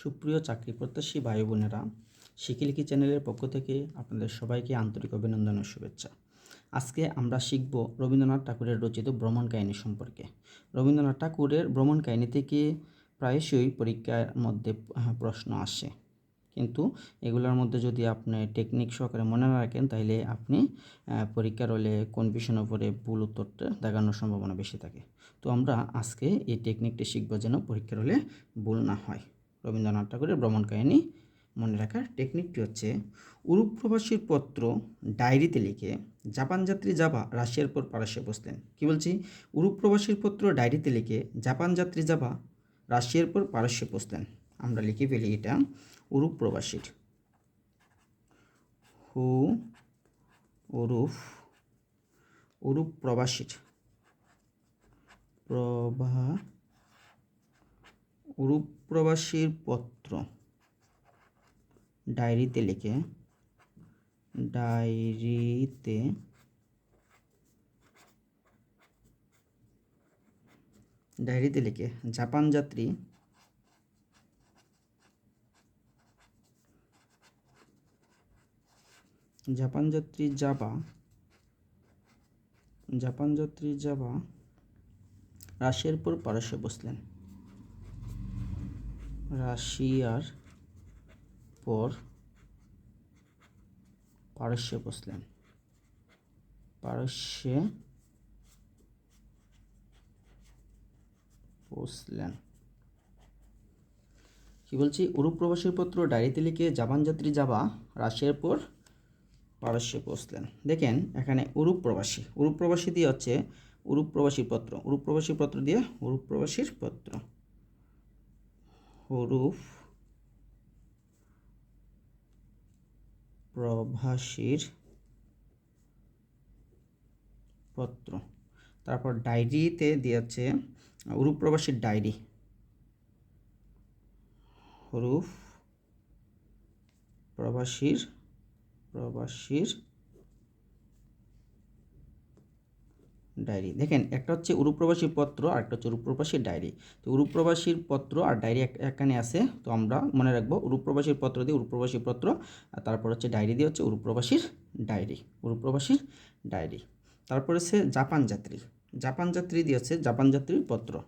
সুপ্রিয় চাকরি প্রত্যাশী ভাই বোনেরা শিকিলকি চ্যানেলের পক্ষ থেকে আপনাদের সবাইকে আন্তরিক অভিনন্দন ও শুভেচ্ছা। আজকে আমরা শিখব রবীন্দ্রনাথ ঠাকুরের রচিত ভ্রমণ কাহিনী সম্পর্কে। রবীন্দ্রনাথ ঠাকুরের ভ্রমণ কাহিনী থেকে প্রায়শই পরীক্ষার মধ্যে প্রশ্ন আসে। কিন্তু এগুলোর মধ্যে যদি আপনি টেকনিক সহকারে মনে রাখেন, তাহলে আপনি পরীক্ষার হলে কনফিউশনের উপরে ভুল উত্তরটা দেখানোর সম্ভাবনা বেশি থাকে। তো আমরা আজকে এই টেকনিকটি শিখব যেন পরীক্ষার হলে ভুল না হয়। রবীন্দ্রনাথ ঠাকুরের ভ্রমণ কাহিনী মনে রাখার টেকনিকটি হচ্ছে, উরুপ প্রবাসীর পত্র ডায়েরিতে লিখে জাপান যাত্রী যাবা রাশিয়ার পর পারস্যে বসলেন। কি বলছি? উরুপ প্রবাসীর পত্র ডায়েরিতে লিখে জাপান যাত্রী যাবা রাশিয়ার পর পারস্যে বসলেন। আমরা লিখে ফেলি এটা, উরুপ প্রবাসীর। হু, উরুফ, উরুপ প্রবাসীর। প্রভা উরুপ প্রবাসীর পত্র। ডায়েরিতে লিখে, ডায়েরিতে ডায়েরিতে লিখে, জাপান যাত্রী জাপান যাত্রী যাবা, জাপান যাত্রী যাবা, রাশিয়ার পর পারস্যে বসলেন। রাশিয়ার পর পারস্যে বসলেন। পারস্যে বসলেন। কি বলছি? উরুপ প্রবাসীর পত্র, ডায়েরিতে লিখে জাপান যাত্রী যাবা, রাশিয়ার পর পারস্যে পৌঁছলেন দেখেন, এখানে উরুপ প্রবাসী। উরুপ প্রবাসী দিয়ে হচ্ছে উরুপ প্রবাসীর পত্র। উরুপ প্রবাসীর পত্র দিয়ে উরুপ প্রবাসীর পত্র। হরুপ প্রভাসীর পত্র। তারপর ডায়েরিতে দিয়েছে উরুপ প্রবাসীর ডায়েরি। হরুপ প্রবাসীর প্রবাসীর ডায়েরি। দেখেন, একটা হচ্ছে উরুপ্রবাসীর পত্র আর একটা হচ্ছে উরুপ্রবাসীর ডায়েরি। তো উরুপ্রবাসীর পত্র আর ডায়েরি এক- এখানে আছে, তো আমরা মনে রাখব উরুপ্রবাসীর পত্র দিয়ে উরুপ্রবাসীর পত্র, আর তারপর হচ্ছে ডায়েরি দিয়ে হচ্ছে উরুপ্রবাসীর ডায়েরি উরুপ্রবাসীর ডায়েরি। তারপর হচ্ছে জাপান যাত্রী। জাপান যাত্রী দিয়ে হচ্ছে জাপান যাত্রীর পত্র।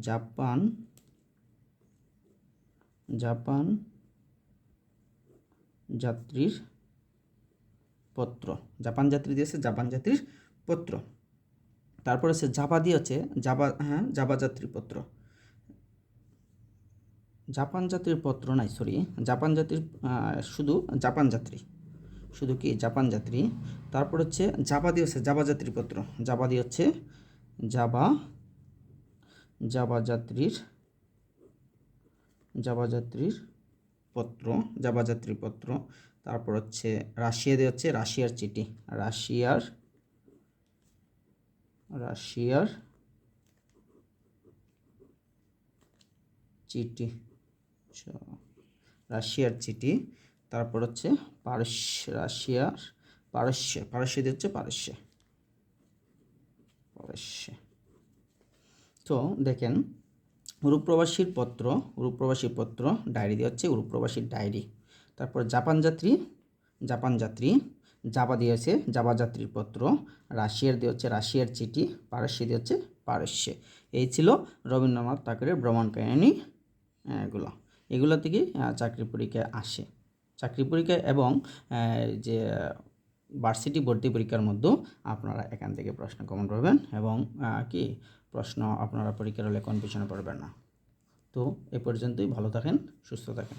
জাপান জাপান যাত্রীর পত্র। জাপান যাত্রী দিয়েছে জাপান যাত্রীর পত্র। তারপর হচ্ছে জাবা দিয়ে হচ্ছে জাবা হ্যাঁ জাবা যাত্রীর পত্র। জাপান যাত্রীর পত্র নাই সরি জাপান যাত্রীর শুধু জাপান যাত্রী শুধু কি জাপান যাত্রী তারপর হচ্ছে জাবা দিয়ে হচ্ছে জাবা যাত্রীর পত্র। জাবা দিয়ে হচ্ছে জাবা জাবা যাত্রীর জাবা যাত্রীর পত্র জাবা যাত্রীর পত্র। তারপর হচ্ছে রাশিয়া দিয়ে হচ্ছে রাশিয়ার চিঠি, রাশিয়ার রাশিয়ার চিঠি রাশিয়ার চিঠি, তারপর হচ্ছে পারস্য, রাশিয়ার পারস্য পারস্য দিয়ে হচ্ছে পারস্য পারস্য। তো দেখেন রূপপ্রবাসীর পত্র রূপপ্রবাসীর পত্র, ডায়েরি হচ্ছে রূপপ্রবাসীর ডায়েরি। তারপর জাপান যাত্রী জাপান যাত্রী জাবা দিয়েছে জাবা যাত্রীর পত্র, রাশিয়ার দিয়ে হচ্ছে রাশিয়ার চিঠি, পারস্য দিয়ে হচ্ছে পারস্য। এই ছিল রবীন্দ্রনাথ ঠাকুরের ভ্রমণ কাহিনী এগুলো। এগুলো থেকে চাকরি পরীক্ষায় আসে। চাকরি পরীক্ষা এবং যে ভার্সিটি ভর্তি পরীক্ষার মধ্যেও আপনারা এখান থেকে প্রশ্ন কমন পাবেন এবং কি, প্রশ্ন আপনারা পরীক্ষার হলে কনফিউশনে পড়বেন না। তো এ পর্যন্তই, ভালো থাকেন, সুস্থ থাকেন।